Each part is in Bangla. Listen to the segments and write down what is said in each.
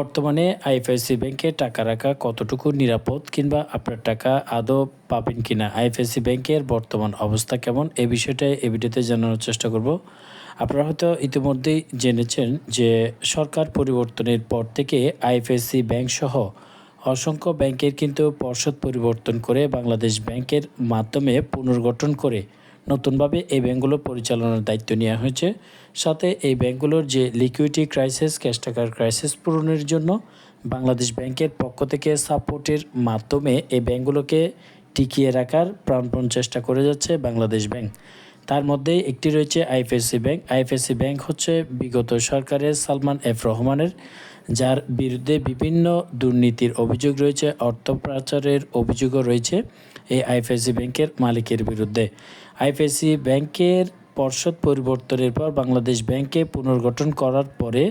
বর্তমানে আইএফআইসি ব্যাংকে টাকা রাখা কতটুকু নিরাপদ কিংবা আপনার টাকা আদৌ পাবেন কিনা? আইএফআইসি ব্যাংকের বর্তমান অবস্থা কেমন? এ বিষয়টা এই ভিডিওতে জানানোর চেষ্টা করব। আপনারা হয়তো ইতিমধ্যেই জেনেছেন যে সরকার পরিবর্তনের পর থেকে আইএফআইসি ব্যাংক সহ অসংখ্য ব্যাংকের কিন্তু পর্ষদ পরিবর্তন করে বাংলাদেশ ব্যাংকের মাধ্যমে পুনর্গঠন করে নতুনভাবে এই ব্যাংকগুলো পরিচালনার দায়িত্ব নেওয়া হয়েছে। সাথে এই ব্যাংকগুলোর যে লিকুইডিটি ক্রাইসিস ক্যাশ টাকার ক্রাইসিস পূরণের জন্য বাংলাদেশ ব্যাংকের পক্ষ থেকে সাপোর্টের মাধ্যমে এই ব্যাংকগুলোকে টিকিয়ে রাখার প্রাণপণ চেষ্টা করে যাচ্ছে বাংলাদেশ ব্যাংক। তার মধ্যে একটি রয়েছে আইএফএসসি ব্যাংক। আইএফএসসি ব্যাংক হচ্ছে বিগত সরকারের সালমান এফ রহমানের, যার বিরুদ্ধে বিভিন্ন দুর্নীতির অভিযোগ রয়েছে, অর্থ পাচারের অভিযোগও রয়েছে এই আইএফএসসি ব্যাংকের মালিকের বিরুদ্ধে। আইএফএসসি ব্যাংকের পর্ষদ পরিবর্তনের পর বাংলাদেশ ব্যাংকে পুনর্গঠন করার পরে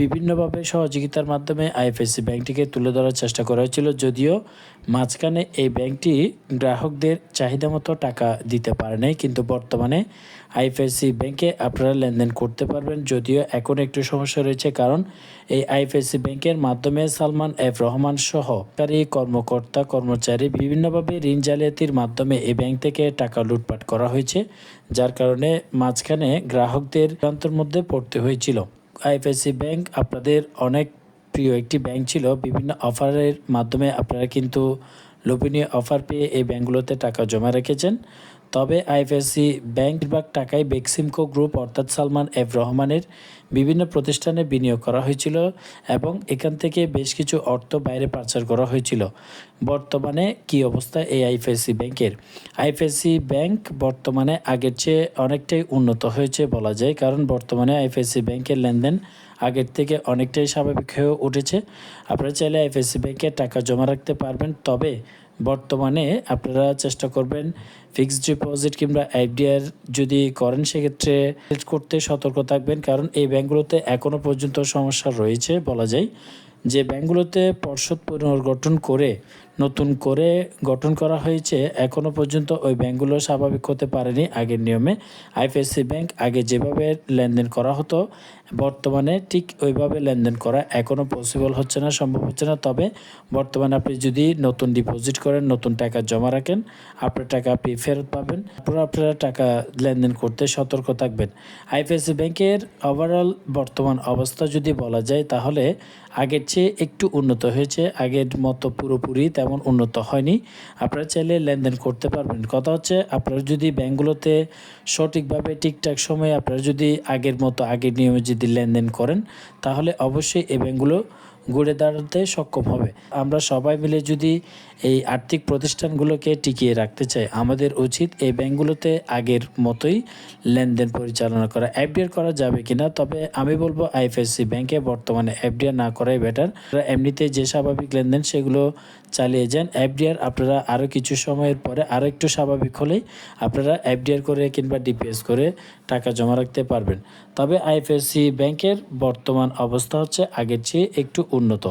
বিভিন্নভাবে সহযোগিতার মাধ্যমে আইএফএসসি ব্যাংকটিকে তুলে ধরার চেষ্টা করা হয়েছিল, যদিও মাঝখানে এই ব্যাংকটি গ্রাহকদের চাহিদা মতো টাকা দিতে পারে নাই, কিন্তু বর্তমানে আইএফএসসি ব্যাংকে আপনারা লেনদেন করতে পারবেন, যদিও এখন একটু সমস্যা রয়েছে কারণ এই আইএফএসসি ব্যাংকের মাধ্যমে সালমান এফ রহমান সহ সরকারি কর্মকর্তা, কর্মচারী বিভিন্নভাবে ঋণ জালিয়াতির মাধ্যমে এই ব্যাংক থেকে টাকা লুটপাট করা হয়েছে, যার কারণে মাঝখানে গ্রাহকদের প্রান্তর মধ্যে পড়তে হয়েছিল। আইএফএসসি ব্যাংক আপনাদের অনেক প্রিয় একটি ব্যাংক ছিল। বিভিন্ন অফারের মাধ্যমে আপনারা কিন্তু লোভনীয় অফার পেয়ে এই ব্যাংকগুলোতে টাকা জমা রেখেছেন। তবে আইএফএসসি ব্যাংক বেশিরভাগ টাকাই বেক্সিমকো গ্রুপ অর্থাৎ সালমান এফ রহমানের বিভিন্ন প্রতিষ্ঠানে বিনিয়োগ করা হয়েছিল এবং এখান থেকে বেশ কিছু অর্থ বাইরে পাচার করা হয়েছিল। বর্তমানে কি অবস্থা এই আইএফএসসি ব্যাংকের? আইএফএসসি ব্যাংক বর্তমানে আগের চেয়ে অনেকটাই উন্নত হয়েছে বলা যায়, কারণ বর্তমানে আইএফএসসি ব্যাংকের লেনদেন আগের থেকে অনেকটাই স্বাভাবিক হয়ে উঠেছে। আপনারা চাইলে আইএফএসসি ব্যাংকে টাকা জমা রাখতে পারবেন, তবে বর্তমানে আপনারা চেষ্টা করবেন ফিক্সড ডিপোজিট কিংবা এফডিআর যদি করেন, সেক্ষেত্রে করতে সতর্ক থাকবেন। কারণ এই ব্যাংকগুলোতে এখনও পর্যন্ত সমস্যা রয়েছে, বলা যায়। যে ব্যাংকগুলোতে পর্ষদ পুনর্গঠন করে নতুন করে গঠন করা হয়েছে এখনও পর্যন্ত ওই ব্যাংকগুলো স্বাভাবিক হতে পারেনি আগের নিয়মে। আইএফএসসি ব্যাংক আগে যেভাবে লেনদেন করা হতো, বর্তমানে ঠিক ওইভাবে লেনদেন করা এখনও পসিবল হচ্ছে না, সম্ভব হচ্ছে না। তবে বর্তমানে আপনি যদি নতুন ডিপোজিট করেন, নতুন টাকা জমা রাখেন, আপনার টাকা আপনি ফেরত পাবেন আপনারা আপনারা টাকা লেনদেন করতে সতর্ক থাকবেন। আইএফএসসি ব্যাংকের ওভারঅল বর্তমান অবস্থা যদি বলা যায়, তাহলে আগের চেয়ে একটু উন্নত হয়েছে, আগের মতো পুরোপুরি তেমন উন্নত হয়নি। আপনারা চাইলে লেনদেন করতে পারবেন। কথা হচ্ছে, আপনারা যদি ব্যাঙ্কগুলোতে সঠিকভাবে ঠিকঠাক সময়ে আপনারা যদি আগের মতো আগের নিয়মে যদি লেনদেন করেন, তাহলে অবশ্যই এই ব্যাঙ্কগুলো গড়ে দাঁড়াতে সক্ষম হবে। আমরা সবাই মিলে যদি এই আর্থিক প্রতিষ্ঠানগুলোকে টিকিয়ে রাখতে চাই, আমাদের উচিত এই ব্যাংকগুলোতে আগের মতোই লেনদেন পরিচালনা করা। এফডিআর করা যাবে কিনা, তবে আমি বলব আইএফএসসি ব্যাংকে বর্তমানে এফডিআর না করাই বেটার এমনিতে যে স্বাভাবিক লেনদেন, সেগুলো চালিয়ে যান। এফডিআর আপনারা আরও কিছু সময়ের পরে আরও একটু স্বাভাবিক হলেই আপনারা এফডিআর করে কিংবা ডিপিএস করে টাকা জমা রাখতে পারবেন। তবে আইএফএসসি ব্যাংকের বর্তমান অবস্থা হচ্ছে আগের চেয়ে একটু উন্নত।